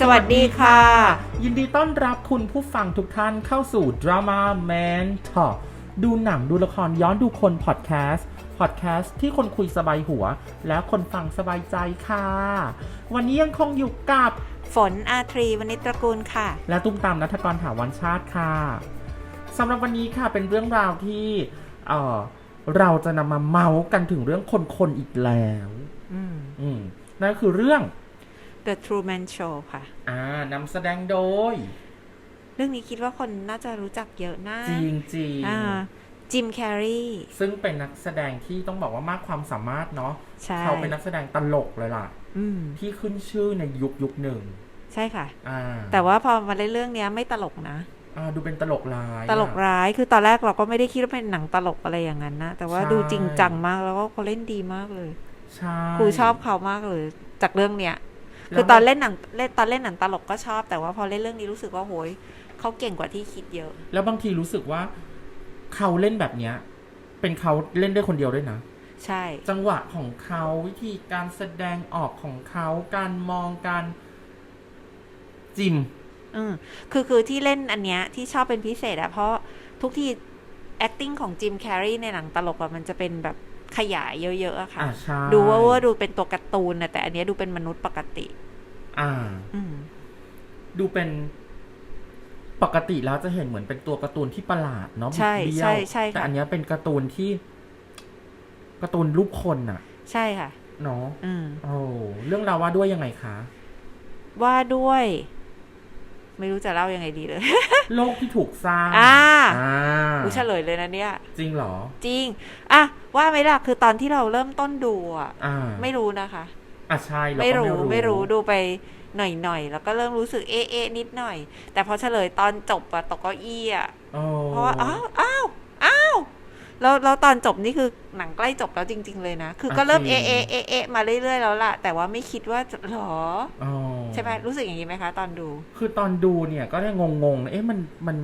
สวัสดีค่ะ ยินดีต้อนรับคุณผู้ฟังทุกท่านเข้าสู่ Drama Man Talk ดูหนังดูละครย้อนดูคนพอดแคสต์พอดแคสต์ที่คนคุยสบายหัว แล้วคนฟังสบายใจค่ะ วันนี้ยังคงอยู่กับ ฝนอาทรีวณิชตระกูลค่ะ และตุ้มตามนัทกรถาวันชาติค่ะสำหรับวันนี้ค่ะเป็นเรื่องราวที่เอ่อเราจะนำมาเมาส์กันถึงเรื่องคนๆอีกแล้ว อืม อืมนั่นก็คือเรื่อง The Truman Show ค่ะ อ่านำแสดงโดย เรื่องนี้คิดว่าคนน่าจะรู้จักเยอะนะ จริงจริงๆอ่าจิมแคร์รีซึ่งเป็นนักแสดงที่ต้องบอกว่ามากความสามารถเนาะใช่เขาเป็นนักแสดงตลกเลยล่ะอืมที่ขึ้นชื่อในยุคยุคหนึ่ง ใช่ค่ะอ่าแต่ว่าพอมาเล่นเรื่องเนี้ยไม่ตลกนะอ่าดูเป็นตลกร้าย ตลกอะร้ายคือตอนแรกเราก็ไม่ได้คิดว่าเป็นหนังตลกอะไรอย่างนั้นนะ แต่ว่าใช่ดูจริงจังมากแล้วก็เขาเล่นดีมากเลยใช่ครูชอบเขามากเลย จากเรื่องเนี้ยแล้ว คือตอนเล่นหนังเล่นตอนเล่นหนังตลกก็ชอบ แต่ว่าพอเล่นเรื่องนี้รู้สึกว่าโหยเขาเก่งกว่าที่คิดเยอะ แล้วบางทีรู้สึกว่าเขาเล่นแบบเนี้ย เป็นเขาเล่นได้คนเดียวด้วยนะใช่ จังหวะของเขาวิธีการแสดงออกของเขาการมองการจิมอืมคือคือที่เล่นอันเนี้ยที่ชอบเป็นพิเศษอะเพราะทุกที่ acting ของจิมแคร์รีในหนังตลกอะมันจะเป็นแบบ ขยายเยอะๆอะค่ะอ่าใช่ดูว่าว่าดูเป็นตัวการ์ตูนนะแต่อันเนี้ยดูเป็นมนุษย์ปกติ อ่าอืมดูเป็นปกติแล้วจะเห็นเหมือนเป็นตัวการ์ตูนที่ประหลาดเนาะใช่บิดเบี้ยวใช่ใช่แต่ค่ะอันเนี้ยเป็นการ์ตูนที่การ์ตูนรูปคนน่ะใช่ค่ะเนาะอืมโอ้เรื่องราวว่าด้วยยังไงคะว่าด้วย ไม่รู้จะเล่ายังไงดีเลย โลกที่ถูกสร้างอ่าอ่ารู้เฉลยเลยนะเนี่ย จริงเหรอ จริง อะ ว่าไหมล่ะ คือตอนที่เราเริ่มต้นดูอะอ่าไม่รู้นะคะ อะใช่เราไม่ก็รู้ไม่รู้ดูไปหน่อยๆแล้วก็เริ่มรู้สึกเอะเอะนิดหน่อย แต่พอเฉลยตอนจบอะตกเก้าอี้อะโอ้เพราะว่าอ้าวอ้าวอ้าว แล้วแล้วตอนจบนี่คือหนังใกล้จบแล้วจริง ๆ เลยนะ คือก็เริ่มเอะเอะเอะเอะมาเรื่อยๆแล้วล่ะ แต่ว่าไม่คิดว่าจะหรออ๋อใช่ไหมรู้สึกอย่างนี้ไหมคะ ตอนดู คือตอนดูเนี่ยก็ได้งงๆ เอ๊ะมันมัน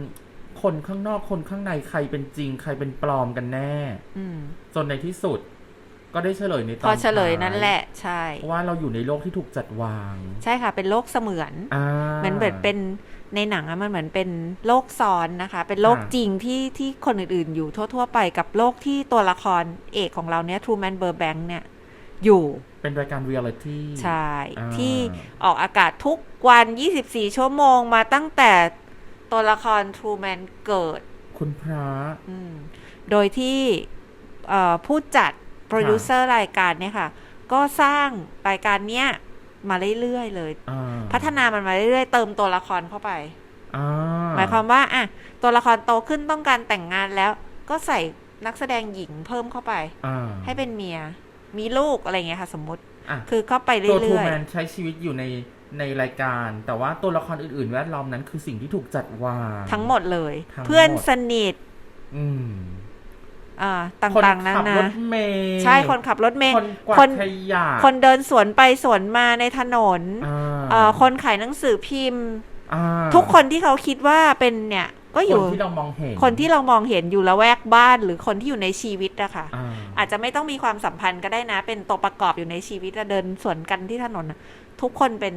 คนข้างนอกคนข้างในใครเป็นจริง ใครเป็นปลอมกันแน่ อืมจนในที่สุด ก็ได้เฉลยในตอนพอเฉลยท้านั่นแหละใช่ว่าเราอยู่ในโลกที่ถูกจัดวาง ใช่ค่ะ เป็นโลกเสมือนอ่าเหมือนแบบเป็น ในหนังอะมันเหมือนเป็นโลกซ้อนนะคะ เป็นโลกค่ะจริงที่ที่คนอื่นๆ อยู่ทั่ว ๆ ไปกับโลกที่ตัวละครเอกของเราเนี่ยทรูแมนเบอร์แบงค์เนี่ย อยู่เป็นรายการเรียลิตี้ใช่อ่าที่ออกอากาศทุกวัน 24 ชั่วโมงมาตั้งแต่ตัวละครทรูแมนเกิด คุณพระอืมโดยที่เอ่อผู้จัดโปรดิวเซอร์รายการเนี่ยค่ะ ก็สร้างรายการเนี้ย มาเรื่อยๆเลยอ่าพัฒนามันมาเรื่อยๆ เติมตัวละครเข้าไปอ่าหมายความว่าอะตัวละครโตขึ้นต้องการแต่งงานแล้ว ก็ใส่นักแสดงหญิงเพิ่มเข้าไปอ่าให้เป็นเมีย มีลูกอะไรเงี้ยค่ะ สมมติอะคือเข้าไปเรตัวทูื่อยแมนใช้ชีวิตอยู่ในในรายการ แต่ว่าตัวละครอื่นๆ แวดล้อมนั้นคือสิ่งที่ถูกจัดวางๆทั้งหมดเลยทั้งหมดเพื่อนสนิท อืมอ่าคน ต่างๆนั้นขับนะรถเมย์ใช่คนขับรถเมล์คนกวาคดนขยะคนเดินสวนไปสวนมาในถนนอ่าเอ่อคนขายหนังสือพิมพ์อ่าทุกคนที่เขาคิดว่าเป็นเนี่ยก็อคยู่นที่เรามองเห็นคนที่เรามองเห็นอยู่ละแวกบ้านหรือคนที่อยู่ในชีวิตอะค่ะอ่าอาจจะไม่ต้องมีความสัมพันธ์ก็ได้นะ เป็นตัวประกอบอยู่ในชีวิตอะเดินสวนกันที่ถนนน่ะทุกคนเป็น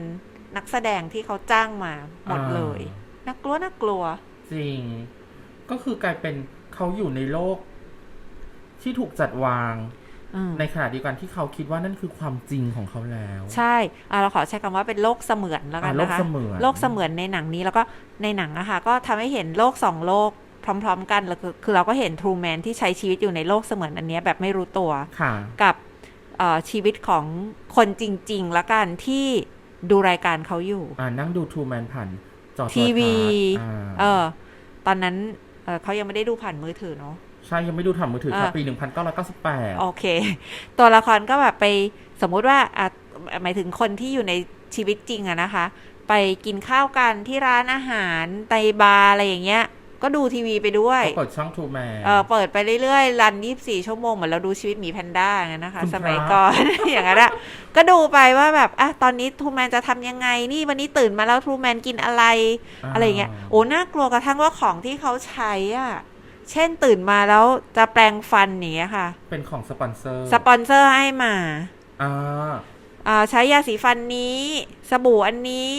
นักแสดงที่เขาจ้างมาหมดเลยน่ากลัวน่ากลัว จริง ก็คือกลายเป็นเขาอยู่ในโลก ที่ถูกจัดวางอืมในขณะเดียวกันที่เขาคิดว่านั่นคือความจริงของเขาแล้ว ใช่อะเราขอใช้คำว่าเป็นโลกเสมือนแล้วกันอ่าโลกนะคะเสมือนโลกเสมือนในหนังนี้แล้วก็ในหนังอะค่ะก็ทำให้เห็นโลกสองโลกพร้อม ๆ กันแล้วคือคือเราก็เห็นทรูแมนที่ใช้ชีวิตอยู่ในโลกเสมือนอันเนี้ยแบบไม่รู้ตัวค่ะกับเอ่อชีวิตของคนจริงๆละกันที่ดูรายการเขาอยู่อ่านั่งดูทูแมนผ่านจอโทรทัศน์ทีวีอ่าเออตอนนั้นเออเขายังไม่ได้ดูผ่านมือถือเนาะ ใช่ยังไม่ดูทำมือถือค่ะอ่า ปี 1998 โอเค ตัวละครก็แบบไปสมมุติว่าอะหมายถึงคนที่อยู่ในชีวิตจริงอะนะคะ ไปกินข้าวกันที่ร้านอาหารในบาร์อะไรอย่างเงี้ย ก็ดูทีวีไปด้วยเขาเปิดช่องทูแมน เออเปิดไปเรื่อยๆ รัน 24 ชั่วโมง เหมือนเราดูชีวิตหมีแพนด้าอย่างนั้นนะคะ คุณพระ สมัยก่อน อย่างนั้นอะก็ดูไปว่าแบบอะตอนนี้ทูแมนจะทำยังไง นี่วันนี้ตื่นมาแล้วทูแมนกินอะไร อะไรอย่างเงี้ย โอ้ น่ากลัวกระทั่งว่าของที่เขาใช้อะ เช่นตื่นมาแล้วจะแปรงฟันอย่างเนี้ยค่ะ เป็นของสปอนเซอร์สปอนเซอร์ให้มาอ่าอ่าใช้ยาสีฟันนี้ สบู่อันนี้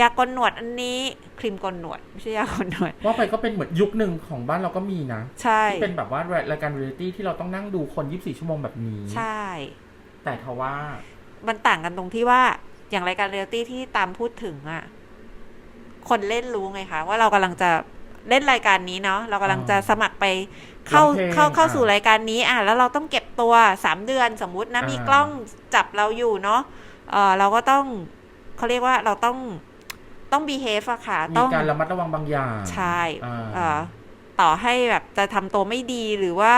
ยาโกนหนวดอันนี้ ครีมโกนหนวด ไม่ใช่ยาโกนหนวด ว่าไปก็เป็นเหมือนยุคหนึ่งของบ้านเราก็มีนะ ใช่ที่เป็นแบบว่ารายการเรียลิตี้ที่เราต้องนั่งดูคน 24 ชั่วโมงแบบนี้ ใช่ แต่ทว่า มันต่างกันตรงที่ว่าอย่างรายการเรียลตี้ที่ตามพูดถึงอะคนเล่นรู้ไงคะ ว่าเรากำลังจะ เล่นรายการนี้เนาะเรากำลังจะสมัครไปเข้าร้องเพลงเข้าเข้าอะสู่รายการนี้ อะแล้วเราต้องเก็บตัวสามเดือนสมมุตินะอ่ามีมีกล้องจับเราอยู่เนาะเออเราก็ต้องเขาเรียกว่าเราต้องต้อง behave อะค่ะมีต้องการระมัดระวังบางอย่าง ใช่อ่าเอ่อต่อให้แบบจะทำตัวไม่ดีหรือว่า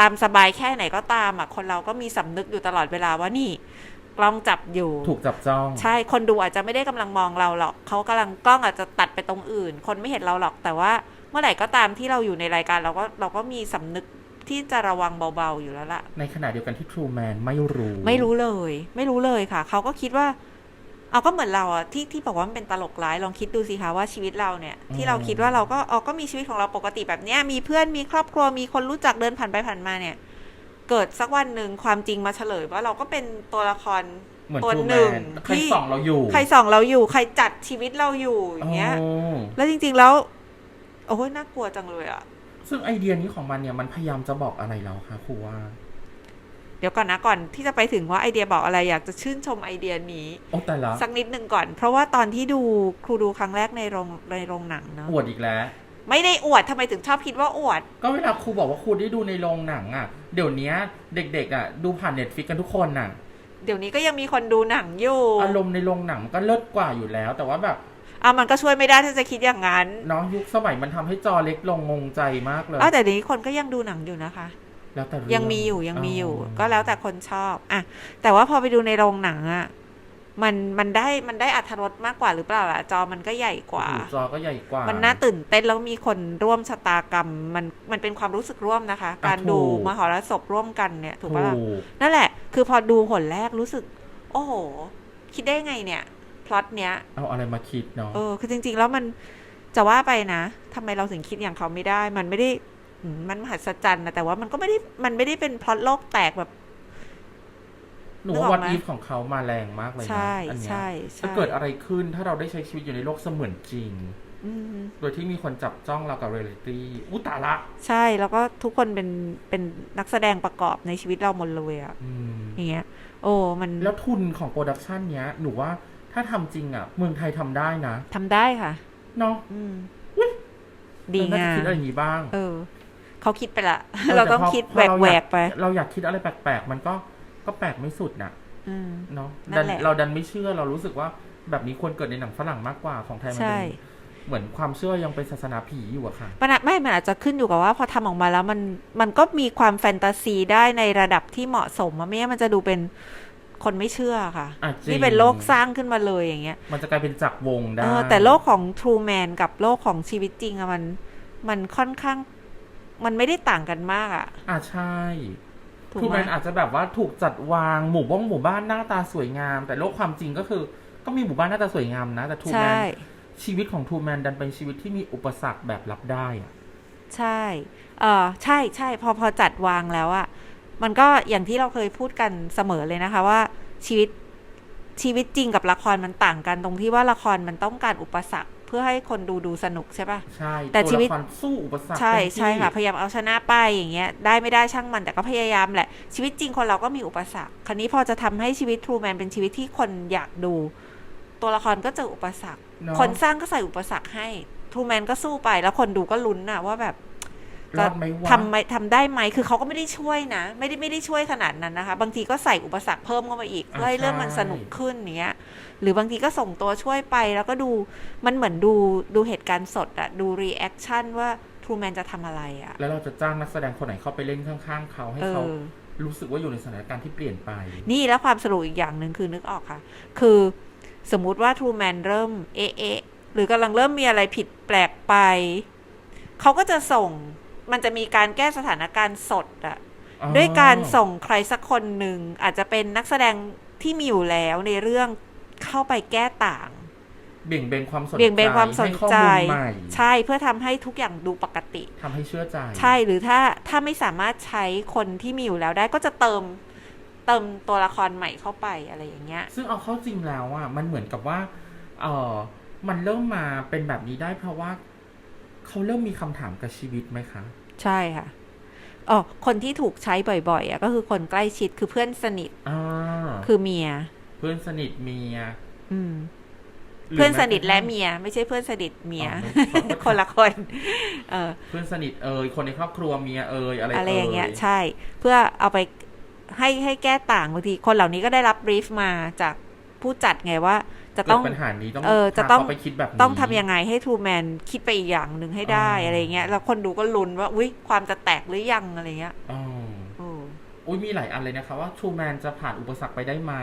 ตามสบายแค่ไหนก็ตามอะคนเราก็มีสำนึกอยู่ตลอดเวลาว่านี่ กล้องจับอยู่ ถูกจับจ้อง ใช่คนดูอาจจะไม่ได้กำลังมองเราหรอกเขากำลังกล้องอาจจะตัดไปตรงอื่น คนไม่เห็นเราหรอกแต่ว่าเมื่อไหร่ก็ตามที่เราอยู่ในรายการเราก็เราก็มีสำนึกที่จะระวังเบาๆอยู่แล้วล่ะ ในขณะเดียวกันที่ True Man ไม่รู้ ไม่รู้เลย ไม่รู้เลยค่ะ เขาก็คิดว่า เอาก็เหมือนเราอะที่ที่บอกว่ามันเป็นตลกร้ายลองคิดดูสิคะว่าชีวิตเราเนี่ย ที่เราคิดว่าเราก็เอาก็มีชีวิตของเราปกติแบบเนี้ยมีเพื่อนมีครอบครัวมีคนรู้จักเดินผ่านไปผ่านมาเนี่ย เกิดสักวันหนึ่งความจริงมาเฉลยว่าเราก็เป็นตัวละครเหมือนตัว True หนึ่ง Man ใครที่ส่องเราอยู่ ใครส่องเราอยู่ ใครจัดชีวิตเราอยู่อย่างเงี้ยโอ้แล้วจริง ๆแล้ว โอ้ยน่ากลัวจังเลยอะซึ่งไอเดียนี้ของมันเนี่ยมันพยายามจะบอกอะไรเราคะครูว่า เดี๋ยวก่อนนะก่อนที่จะไปถึงว่าไอเดียบอกอะไรอยากจะชื่นชมไอเดียนี้โอ้แต่ละสักนิดหนึ่งก่อน เพราะว่าตอนที่ดูครูดูครั้งแรกในโรงในโรงหนังเนาะอวดอีกแล้ว ไม่ได้อวดทำไมถึงชอบคิดว่าอวด ก็เวลาครูบอกว่าครูได้ดูในโรงหนังอะ เดี๋ยวนี้เด็กๆอะ ดูผ่านเน็ตฟิกกันทุกคนน่ะ เดี๋ยวนี้ก็ยังมีคนดูหนังอยู่อารมณ์ในโรงหนังมันก็เลิศกว่าอยู่แล้ว แต่ว่าแบบอะมันก็ช่วยไม่ได้ถ้าจะคิดอย่างนั้นเนาะยุคสมัยมันทำให้จอเล็กลงงงใจมากเลยอ้าวแต่เดี๋ยวนี้คนก็ยังดูหนังอยู่นะคะ แล้วแต่เรื่องยังมีอยู่ยังมีอยู่เก็แล้วแต่คนชอบอะแต่ว่าพอไปดูในโรงหนังอะ มันมันได้มันได้อัธรสมากกว่าหรือเปล่าล่ะจอมันก็ใหญ่กว่าโอ้โหจอก็ใหญ่กว่า มันน่าตื่นเต้นแล้วมีคนร่วมชะตากรรม มันมันเป็นความรู้สึกร่วมนะคะอะการดูถูกมหรสพร่วมกันเนี่ยถูกปะล่ะถูกนั่นแหละ คือพอดูหนแรกรู้สึก โอ้โห คิดได้ไงเนี่ยพล็อตเนี้ยเอาอะไรมาคิดเนาะเออคือจริง ๆ แล้วมันจะว่าไปนะทำไมเราถึงคิดอย่างเขาไม่ได้ มันไม่ได้อืมมันมหัศจรรย์นะแต่ว่ามันก็ไม่ได้มันไม่ได้เป็นพล็อตโลกแตกแบบ หนูนึกออกว่าวันไหมอีฟของเขามาแรงมากเลยนะใช่อันเนี้ยใช่จะใช่เกิดอะไรขึ้นถ้าเราได้ใช้ชีวิตอยู่ในโลกเสมือนจริงอืมโดยที่มีคนจับจ้องเรากับเรียลิตี้อุยตาละ ใช่แล้วก็ทุกคนเป็นเป็นนักแสดงประกอบในชีวิตเราหมดเลยอะอืมอย่างเงี้ย โอ้มันแล้วทุนของโปรดักชันเนี้ย หนูว่าถ้าทำจริงอะเมืองไทยทำได้นะทำได้ค่ะเนาะอืมอุ๊ยดีเรน่งาจะมคิดอะไรอย่างนี้บ้าง เออ เขาคิดไปละเออเราต้องแต่พคิดพแหวกเราแหวอยากไป เราอยากคิดอะไรแปลกๆ มันก็ ก็แปลกไม่สุดน่ะอืมเนาะนั่ดันแหละเราดันไม่เชื่อเรารู้สึกว่าแบบนี้ควรเกิดในหนังฝรั่งมากกว่าของไทยมันใช่เป็นเหมือนความเชื่อยังเป็นศาสนาผีอยู่อะค่ะมันอาจไม่ มันอาจจะขึ้นอยู่กับว่า พอทำออกมาแล้วมันมันก็มีความแฟนตาซีได้ในระดับที่เหมาะสมอะไม่งั้นมันจะดูเป็นคนไม่เชื่อค่ะอะจริงนี่เป็นโลกสร้างขึ้นมาเลยอย่างเงี้ย มันจะกลายเป็นจักรวงได้เออแต่โลกของ True Man กับโลกของชีวิตจริงอะมัน มันค่อนข้าง มันไม่ได้ต่างกันมากอะอะใช่ ถูกทูไหแมมนอาจจะแบบว่าถูกจัดวางหมู่บ้องหมู่บ้านหน้าตาสวยงาม แต่โลกความจริงก็คือ ก็มีหมู่บ้านหน้าตาสวยงามนะ แต่ทูแมใช่ นชีวิตของทูแมนดันเป็นชีวิตที่มีอุปสรรคแบบรับได้อะใช่ เออใช่ใช่ พอพอจัดวางแล้วอะมันก็อย่างที่เราเคยพูดกันเสมอเลยนะคะว่าชีวิตชีวิตจริงกับละครมันต่างกันตรงที่ว่าละครมันต้องการอุปสรรค เพื่อให้คนดูดูสนุกใช่ปะใช่แต่ชีวิตละครสู้อุปสรรคใช่เต็มที่ใช่ค่ะพยายามเอาชนะไปอย่างเงี้ยได้ไม่ได้ช่างมันแต่ก็พยายามแหละชีวิตจริงคนเราก็มีอุปสรรคคราวนี้พอจะทำให้ชีวิตทรูแมนเป็นชีวิตที่คนอยากดู ตัวละครก็เจออุปสรรคเนอะคนสร้างก็ใส่อุปสรรคให้ทรูแมนก็สู้ไปแล้วคนดูก็ลุ้นน่ะว่าแบบ รอดไหมวะทำไหมทำได้ไหมคือเขาก็ไม่ได้ช่วยนะ ไม่ได้ไม่ได้ช่วยขนาดนั้นนะคะ บางทีก็ใส่อุปสรรคเพิ่มเข้ามาอีกเพื่อให้เรื่องมันสนุกขึ้นอย่างเงี้ย หรือบางทีก็ส่งตัวช่วยไปแล้วก็ดูมันเหมือนดูดูเหตุการณ์สดอะดูรีแอคชั่นว่าทรูแมนจะทำอะไรอะแล้วเราจะจ้างนักแสดงคนไหนเข้าไปเล่นข้างๆเขาให้เอเขาอรู้สึกว่าอยู่ในสถานการณ์ที่เปลี่ยนไป นี่แล้วความสรุปอีกอย่างหนึ่งคือนึกออกค่ะ คือสมมุติว่าทรูแมนเริ่มเอะเอะหรือกำลังเริ่มมีอะไรผิดแปลกไป เขาก็จะส่ง มันจะมีการแก้สถานการณ์สดอะอ๋อด้วยการส่งใครสักคนหนึ่ง อาจจะเป็นนักแสดงที่มีอยู่แล้วในเรื่องเข้าไปแก้ต่าง เบี่ยงเบนความสนใจเบี่ยงเบนความสนให้ข้อใจมูลใหม่ใช่เพื่อทำให้ทุกอย่างดูปกติทำให้เชื่อใจ ใช่หรือถ้าถ้าไม่สามารถใช้คนที่มีอยู่แล้วได้ก็จะเติมเติมตัวละครใหม่เข้าไปอะไรอย่างเงี้ย ซึ่งเอาเข้าจริงแล้วอะมันเหมือนกับว่าเออมันเริ่มมาเป็นแบบนี้ได้เพราะว่าเขาเริ่มมีคำถามกับชีวิตไหมคะ ใช่ค่ะอ๋อคนที่ถูกใช้บ่อยๆอะก็คือคนใกล้ชิดคือเพื่อนสนิทอ่าคือเมีย เพื่อนสนิทเมีย อืมหรืเพื่อนสนิทและแม้กรทั่งเมีย ไม่ใช่เพื่อนสนิทเมียอ๋อไม่คนละคน เออ เพื่อนสนิทเอ่ยคนในครอบครัวเมียเอ่ยอะไรอะไรอย่างเงี้ยใช่ใช่ เพื่อเอาไปให้ให้แก้ต่างบางทีคนเหล่านี้ก็ได้รับบรีฟมาจากผู้จัดไงว่า จะเกิต้ดองปัญหานี้ต้องเออจะพาต้องเขาไปคิดแบบนี้ต้องทำยังไงให้ทูแมนคิดไปอีกอย่างหนึ่งให้ได้อ๋อออะไรเงี้ยแล้วคนดูก็ลุ้นว่าอุ้ยความจะแตกหรือยังอะไรเงี้ยอ๋อโอ้อุ้ยมีหลายอันเลยนะคะว่าทูแมนจะผ่านอุปสรรคไปได้ไหม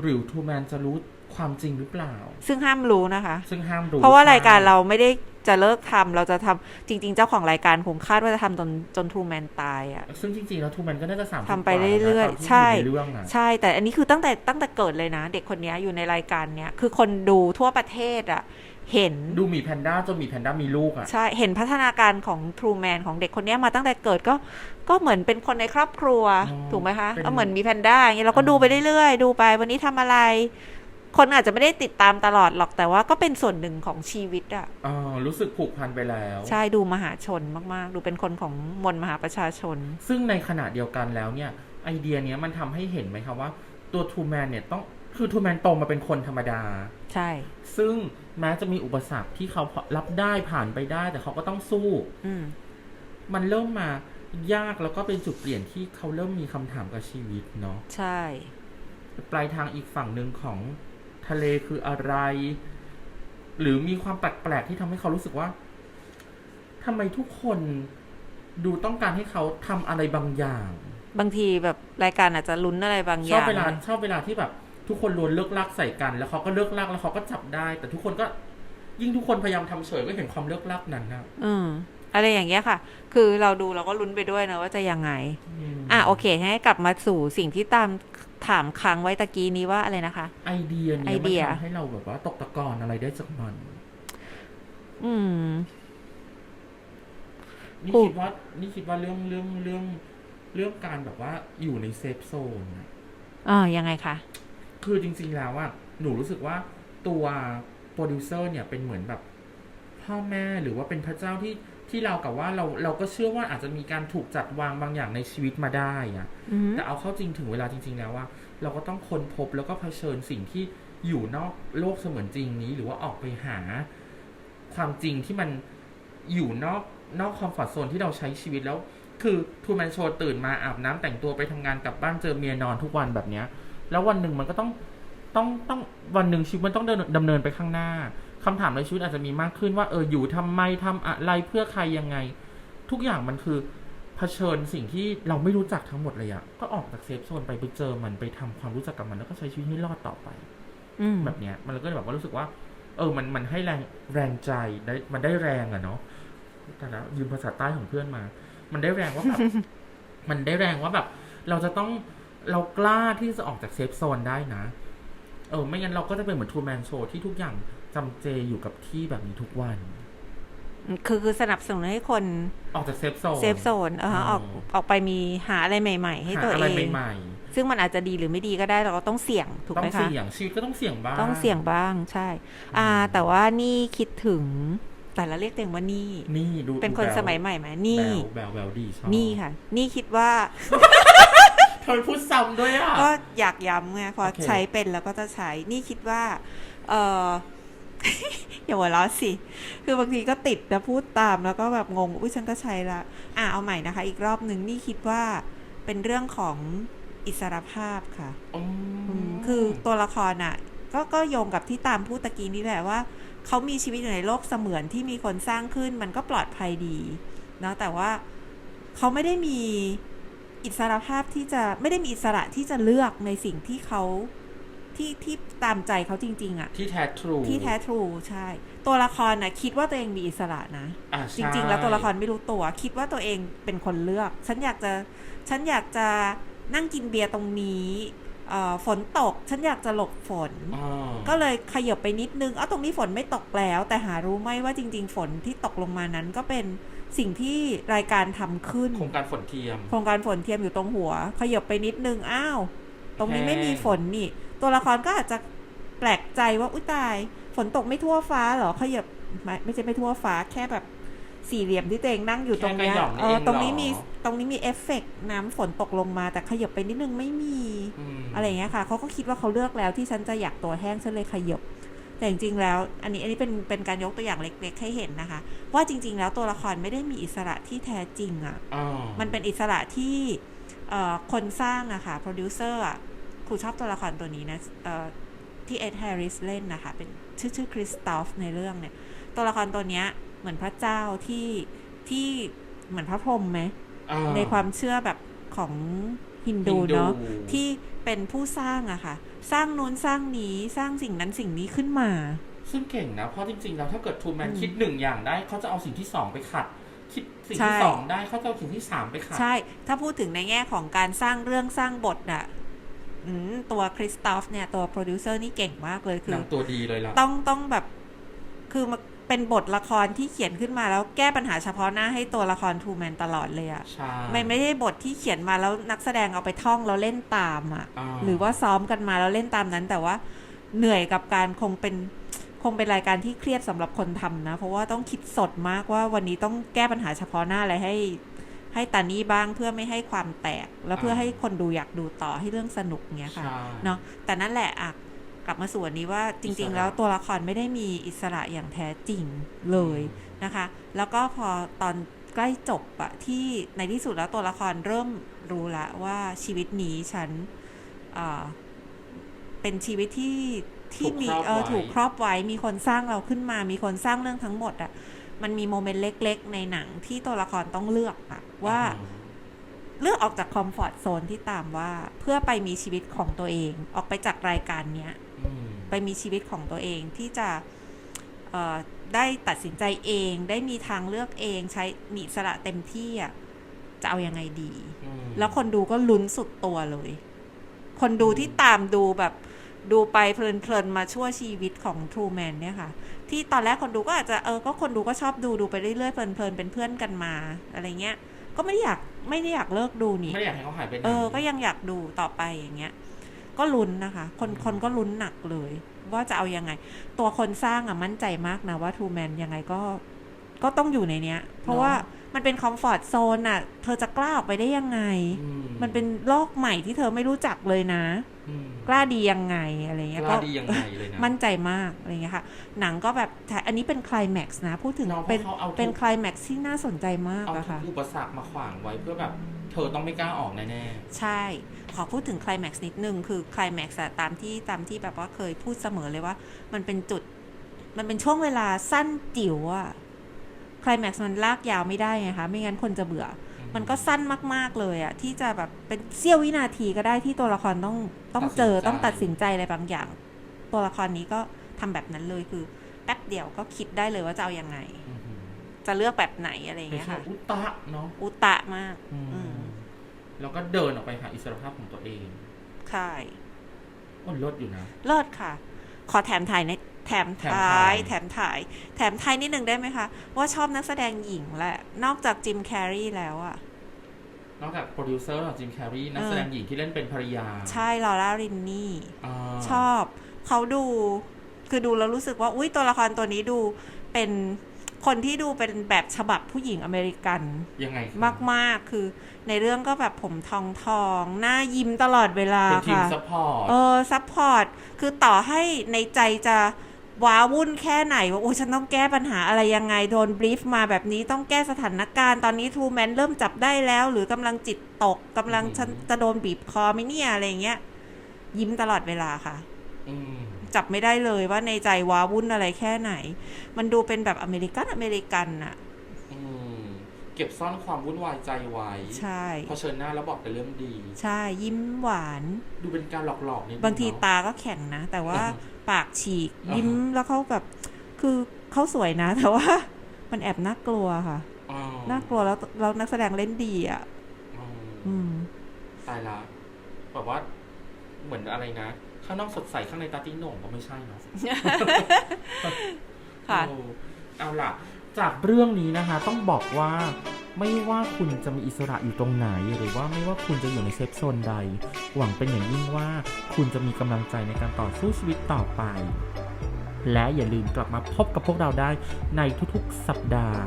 หรือทูแมนจะรู้ความจริงหรือเปล่า ซึ่งห้ามรู้นะคะ ซึ่งห้ามรู้ เพราะว่าใช่รายการเราไม่ได้ จะเลิกทำเราจะทำจริง ๆ เจ้าของรายการคงคาดว่าจะทำจนจนทูแมนตายอะซึ่งจริง ๆ แล้วทูแมนก็น่าจะสามทำไปเรื่อยๆใช่เรื่องอะใช่ แต่อันนี้คือตั้งแต่ตั้งแต่เกิดเลยนะ เด็กคนนี้อยู่ในรายการเนี้ยคือคนดูทั่วประเทศอะเห็นดูหมีแพนด้าจนหมีแพนด้ามีลูกอะใช่ เห็นพัฒนาการของ True Man ของเด็กคนนี้มาตั้งแต่เกิดก็ก็เหมือนเป็นคนในครอบครัวอ๋อถูกไหมคะเป็นก็เหมือนมีแพนด้าอย่างเงี้ยเราก็อ่าดูไปเรื่อยๆดูไป วันนี้ทำอะไร คนอาจจะไม่ได้ติดตามตลอดหรอกแต่ว่าก็เป็นส่วนหนึ่งของชีวิตอะอ๋อรู้สึกผูกพันไปแล้ว ใช่ดูมหาชนมาก ๆ ดูเป็นคนของมวลมหาประชาชน ซึ่งในขณะเดียวกันแล้วเนี่ย ไอเดียเนี้ยมันทำให้เห็นไหมคะว่า ตัวทูแมนเนี่ยต้องคือทูแมนโตมาเป็นคนธรรมดา ใช่ ซึ่งแม้จะมีอุปสรรคที่เขารับได้ผ่านไปได้ แต่เขาก็ต้องสู้อืมมันเริ่มมายากแล้วก็เป็นจุดเปลี่ยนที่เขาเริ่มมีคำถามกับชีวิตเนาะใช่ ปลายทางอีกฝั่งหนึ่งของ ทะเลคืออะไร หรือมีความแปลกๆที่ทำให้เขารู้สึกว่าทำไมทุกคนดูต้องการให้เขาทำอะไรบางอย่าง บางทีแบบรายการอาจจะลุ้นอะไรบางอชอบย่างเวลาชอบเวลาที่แบบ ทุกคนล้วนเลิกลักใส่กัน แล้วเขาก็เลิกลักแล้วเขาก็จับได้ แต่ทุกคนก็ยิ่งทุกคนพยายามทำเฉยก็เห็นความเลิกลักนั้นนะอืมอะไรอย่างเงี้ยค่ะ คือเราดูเราก็ลุ้นไปด้วยนะว่าจะยังไงม อะโอเคให้กลับมาสู่สิ่งที่ตามถามค้างไว้ตะกี้นี้ว่าอะไรนะคะ ไอเดียไอเนี้ยเดียมันทำให้เราแบบว่าตกตะกอนอะไรได้จากมัน อืม นี่ถูกคิดว่า นี่คิดว่าเรื่องเรื่องเรื่องเรื่องการแบบว่าอยู่ในเซฟโซนอะอ่ายังไงคะ คือจริง ๆ แล้วอะหนูรู้สึกว่าตัวโปรดิวเซอร์เนี่ยเป็นเหมือนแบบพ่อแม่หรือว่าเป็นพระเจ้าที่ ที่เรากับว่าเราเราก็เชื่อว่าอาจจะมีการถูกจัดวางบางอย่างในชีวิตมาได้อะอืมแต่เอาเข้าจริงถึงเวลาจริง ๆ แล้วว่า เราก็ต้องค้นพบแล้วก็เผชิญสิ่งที่อยู่นอกโลกเสมือนจริงนี้ หรือว่าออกไปหาความจริงที่มันอยู่นอกนอกคอมฟอร์ทโซนที่เราใช้ชีวิตแล้ว คือทูแมนโชว์ตื่นมาอาบน้ำแต่งตัวไปทำงานกลับบ้านเจอเมียนอนทุกวันแบบเนี้ย แล้ววันหนึ่งมันก็ต้องต้องต้องวันหนึ่งชีวิตมันต้องเดินดำเนินไปข้างหน้า คำถามในชีวิตอาจจะมีมากขึ้นว่าเอออยู่ทำไมทำอะไรเพื่อใครยังไง ทุกอย่างมันคือเผชิญสิ่งที่เราไม่รู้จักทั้งหมดเลยอะก็ออกจากเซฟโซนไปไปเจอมันไปทำความรู้จักกับมันแล้วก็ใช้ชีวิตให้รอดต่อไปอืมแบบเนี้ย มันก็เลยแบบว่ารู้สึกว่า เออ มันมันให้แรงแรงใจได้มันได้แรงอะเนาะแต่แล้วยืมภาษาใต้ของเพื่อนมา มันได้แรงว่าแบบมันได้แรงว่าแบบ เราจะต้องเรากล้าที่จะออกจากเซฟโซนได้นะ เออ ไม่งั้นเราก็จะเป็นเหมือนทูแมนโชว์ที่ทุกอย่าง จำเจอยู่กับที่แบบนี้ทุกวัน คือคือสนับสนุนให้คนออกจากเซฟโซนเซฟโซนเออฮะออกอ๋อออกไปมีหาอะไรใหม่ ๆ ให้หาตัวอะเอไรงใหม่ซึ่งมันอาจจะดีหรือไม่ดีก็ได้เราก็ต้องเสี่ยงถูกๆต้อไหมงคะเสี่ยงชีวิตก็ต้องเสี่ยงบ้างต้องเสี่ยงบ้างใช่ อ่า แต่ว่านี่คิดถึงแต่ละเรียกตัวเองว่านี่นี่ดูเป็นคนดูแบวสมัยใหม่ไหมนี่แบวแบวแบวดีชอบนี่ค่ะ นี่คิดว่าเธอพูดซ้ำด้วยอะก็อยากย้ำไงพอโอเคใช้เป็นแล้วก็จะใช้ นี่คิดว่า เออ อย่าหัวเราะสิ คือบางทีก็ติดนะพูดตามแล้วก็แบบงง อุ้ยฉันก็ใช้ละ อะเอาใหม่นะคะ อีกรอบหนึ่งนี่คิดว่าเป็นเรื่องของอิสรภาพค่ะอืมอืมคือตัวละครอะ ก็ก็โยงกับที่ตามพูดตะกี้นี่แหละว่า เขามีชีวิตอยู่ในโลกเสมือนที่มีคนสร้างขึ้นมันก็ปลอดภัยดีเนอะแต่ว่าเขาไม่ได้มีอิสรภาพที่จะไม่ได้มีอิสระที่จะเลือกในสิ่งที่เขา ที่ที่ตามใจเขาจริง ๆอะที่แท้ทรูที่แท้ทรูใช่ ตัวละครน่ะคิดว่าตัวเองมีอิสระนะอะจใช่ริง ๆ แล้วตัวละครไม่รู้ตัว คิดว่าตัวเองเป็นคนเลือก ฉันอยากจะฉันอยากจะนั่งกินเบียร์ตรงนี้เอ่อฝนตก ฉันอยากจะหลบฝนอ่าก็เลยขยับไปนิดนึง เอ้าตรงนี้ฝนไม่ตกแล้ว แต่หารู้ไหมว่าจริง ๆ ฝนที่ตกลงมานั้นก็เป็นสิ่งที่รายการทำขึ้น โครงการฝนเทียม โครงการฝนเทียมอยู่ตรงหัว ขยับไปนิดนึง อ้าว ตรงนี้แพงไม่มีฝนนี่ ตัวละครก็อาจจะแปลกใจว่าอุ้ยตาย ฝนตกไม่ทั่วฟ้าเหรอขยับไม่ไม่ใช่ไม่ทั่วฟ้าแค่แบบสี่เหลี่ยมที่ตัวเองนั่งอยู่ตรงเนี้ยแค่กระหย่อมเออเองเหรอ ตรงนี้มีตรงนี้มีเอฟเฟกต์น้ำฝนตกลงมา แต่ขยับไปนิดนึงไม่มีมอะไรอย่างเงี้ยค่ะเขาก็คิดว่าเขาเลือกแล้วที่ฉันจะอยากตัวแห้งฉันเลยขยบ แต่จริงๆแล้ว อันนี้อันนี้เป็นเป็นการยกตัวอย่างเล็ก ๆ ให้เห็นนะคะ ว่าจริง ๆ แล้วตัวละครไม่ได้มีอิสระที่แท้จริงอะ่ะอ่ามันเป็นอิสระที่เอ่อคนสร้างอะค่ะโปรดิวเซอร์อะค รูชอบตัวละครตัวนี้นะเอ่อที่เอ็ดแฮร์ริสเล่นนะคะ เป็นชื่อชื่อคริสตอฟในเรื่องเนี่ย ตัวละครตัวเนี้ยเหมือนพระเจ้าที่ที่เหมือนพระพรหมไหมอ่ในความเชื่อแบบของฮินดูเนาะที่เป็นผู้สร้างอะค่ะ สร้างนู้นสร้างนี้สร้างสิ่งนั้นสิ่งนี้ขึ้นมา ซึ่งเก่งนะ เพราะจริงๆแล้วถ้าเกิดทูแมนอืมคิดหนึ่งอย่างได้เขาจะเอาสิ่งที่สองไปขัดคิดสิ่งใช่ที่สองได้เขาจะเอาสิ่งที่สามไปขัดใช่ ถ้าพูดถึงในแง่ของการสร้างเรื่องสร้างบทน่ะอืม ตัวคริสตอฟเนี่ย ตัวโปรดิวเซอร์นี่เก่งมากเลยคืหอนังตัวดีเลยล่ะต้องต้องแบบ คือมันเป็นบทละครที่เขียนขึ้นมาแล้วแก้ปัญหาเฉพาะหน้าให้ตัวละครทูแมนตลอดเลยอะใช่ไม่ไม่ได้บทที่เขียนมาแล้วนักแสดงเอาไปท่องแล้วเล่นตามอะาหรือว่าซ้อมกันมาแล้วเล่นตามนั้นแต่ว่าเหนื่อยกับการคงเป็นคงเป็นรายการที่เครียดสำหรับคนทำนะ เพราะว่าต้องคิดสดมากว่าวันนี้ต้องแก้ปัญหาเฉพาะหน้าอะไรให้ ให้ตานี่บ้างเพื่อไม่ให้ความแตก แล้วเพื่อให้คนดูอยากดูต่อให้เรื่องสนุกเงี้ยค่ะใช่เนาะแต่นั่นแหละอะกลับมาส่วนนี้ว่าจอิริงสๆระแล้วตัวละครไม่ได้มีอิสระอย่างแท้จริงเลยนะคะ แล้วก็พอตอนใกล้จบอะที่ในที่สุดแล้วตัวละครเริ่มรู้ละว่าชีวิตนี้ฉันเอ่อเป็นชีวิตที่ที่มีถูกครอบเออไว้ถูกครอบไว้มีคนสร้างเราขึ้นมา มีคนสร้างเรื่องทั้งหมดอะ มันมีโมเมนต์เล็ก ๆ ในหนังที่ตัวละครต้องเลือกอะว่าเลือกออกจากคอมฟอร์ทโซนที่ตามว่าเพื่อไปมีชีวิตของตัวเองออกไปจากรายการเนี้ยอืมไปมีชีวิตของตัวเองที่จะเอ่อได้ตัดสินใจเอง ได้มีทางเลือกเองใช้มีอิสระเต็มที่อะจะเอายังไงดีอืมแล้วคนดูก็ลุ้นสุดตัวเลย คนดูที่ตามดูแบบ ดูไปเพลินๆมาชั่วชีวิตของ True Man เนี่ยค่ะ ที่ตอนแรกคนดูก็อาจจะเออก็คนดูก็ชอบดูดูไปเรื่อยๆเพลินๆเป็นเพื่อนกันมาอะไรเงี้ย ก็ไม่ได้อยากไม่ได้อยากเลิกดูนี่ไม่ได้อยากให้เขาหายไปไหนเออ ก็ยังอยากดูต่อไปอย่างเงี้ย ก็ลุ้นนะคะ คนคนก็ลุ้นหนักเลย ว่าจะเอายังไง ตัวคนสร้างอะมั่นใจมากนะว่าทูแมนยังไงก็ก็ต้องอยู่ในเนี้ย เพราะว่ามันเป็นคอมฟอร์ตโซนอะ เธอจะกล้าออกไปได้ยังไงอืมันเป็นโลกใหม่ที่เธอไม่รู้จักเลยนะอืม กล้าดียังไงอะไรเงี้ยกล้าดียังไงเลยนะมั่นใจมากอะไรเงี้ยค่ะหนังก็แบบถ่ายอันนี้เป็นคลายแม็กซ์นะพูดถึงเนาะเพเป็นราะเขาเอาทุกเป็นคลายแม็กซ์ที่น่าสนใจมากเอาอะทุค่ะกอุปสรรคมาขวางไว้เพื่อแบบเธอต้องไม่กล้าออกแน่ใช่ ขอพูดถึงคล i แม็กซ์นิดนึง คือคล i แม็กซ์ตามที่ตามที่แบบว่าเคยพูดเสมอเลยว่า มันเป็นจุด มันเป็นช่วงเวลาสั้นจิ๋วอะคล i แม็กซ์มันลากยาวไม่ได้ไงคะ ไม่งั้นคนจะเบื่อๆ มันก็สั้นมาก ๆเลยอะที่จะแบบเป็นเสี้ยววินาทีก็ได้ที่ตัวละครต้องต้องเจอตัดสินใจต้องตัดสินใจอะไรบางอย่าง ตัวละครนี้ก็ทำแบบนั้นเลยคือแป๊บเดียวก็คิดได้เลยว่าจะเอายังไงอืมจะเลือกแบบไหนอะไรอย่างเป็นเงี้ยช่วค่ะงอุตะเนาะอุตะมาก อืมอืมแล้วก็เดินออกไปหาอิสรภาพของตัวเอง ใช่มันลดอยู่นะเลิศค่ะ ขอแถมถ่ายใน แถมแถมท้าถ่ายยแถมถ่าย แถมไทายนิดหนึ่งได้ไหมคะ ว่าชอบนักแสดงหญิงแหละ นอกจากจิมแคร์รีแล้วอะนอกจากโปรดิวเซอร์ของจิมแคร์รีนักแสดงหญิงที่เล่นเป็นภรรยา ใช่ลอร่ารินนี่าชอบเขาดูคือดูแล้วรู้สึกว่า อุ้ยตัวละครตัวนี้ดูเป็นคนที่ดูเป็นแบบฉบับผู้หญิงอเมริกันยังไงคะมาก ๆ คือในเรื่องก็แบบผมทองทอง หน้ายิ้มตลอดเวลาเป็นทีมค่ะซัพพอร์ตเออซัพพอร์ต คือต่อให้ในใจจะ ว้าวุ่นแค่ไหนว่าโอ้ฉันต้องแก้ปัญหาอะไรยังไงโดนบรีฟมาแบบนี้ต้องแก้สถานการณ์ตอนนี้ทูแมนเริ่มจับได้แล้ว หรือกำลังจิตตกกำลังอืมฉันจะโดนบีบคอไหมเนี่ยอะไรอย่างเงี้ย ยิ้มตลอดเวลาค่ะอืมจับไม่ได้เลยว่าในใจว้าวุ่นอะไรแค่ไหน มันดูเป็นแบบอเมริกันอเมริกันน่ะอืมเก็บซ่อนความวุ่นวายใจไว้ใช่เผชิญหน้าแล้วบอกแต่เรื่องดี ใช่ยิ้มหวาน ดูเป็นการหลอกๆนิดนึบางทีเนอะตาก็แข็งนะ แต่ว่าอ่า ปากฉีกอ่ายิ้ยิ้มแล้วเขาแบบ คือเขาสวยนะ แต่ว่า มันแอบน่ากลัวค่ะอ๋อน่ากลัวแล้วแล้วนักแสดงเล่นดีอะอืมอืมตายละแบบว่า เหมือนอะไรนะ ข้างนอกสดใสข้างในตาติ้งโหน่งก็ไม่ใช่เนาะค่ะ เอาเอาล่ะ จากเรื่องนี้นะคะต้องบอกว่าไม่ว่าคุณจะมีอิสระอยู่ตรงไหน หรือว่าไม่ว่าคุณจะอยู่ในเซฟโซนใด หวังเป็นอย่างยิ่งว่าคุณจะมีกำลังใจในการต่อสู้ชีวิตต่อไป และอย่าลืมกลับมาพบกับพวกเราได้ในทุกๆสัปดาห์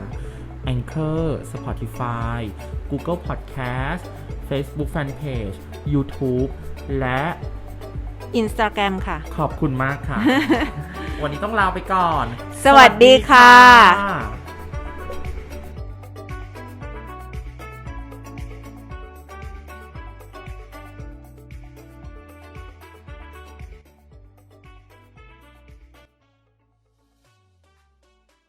Anchor Spotify Google Podcast Facebook Fanpage YouTube และอินสตาแกรมค่ะ ขอบคุณมากค่ะ วันนี้ต้องลาไปก่อน สวัสดีค่ะสวัสดีค่ะ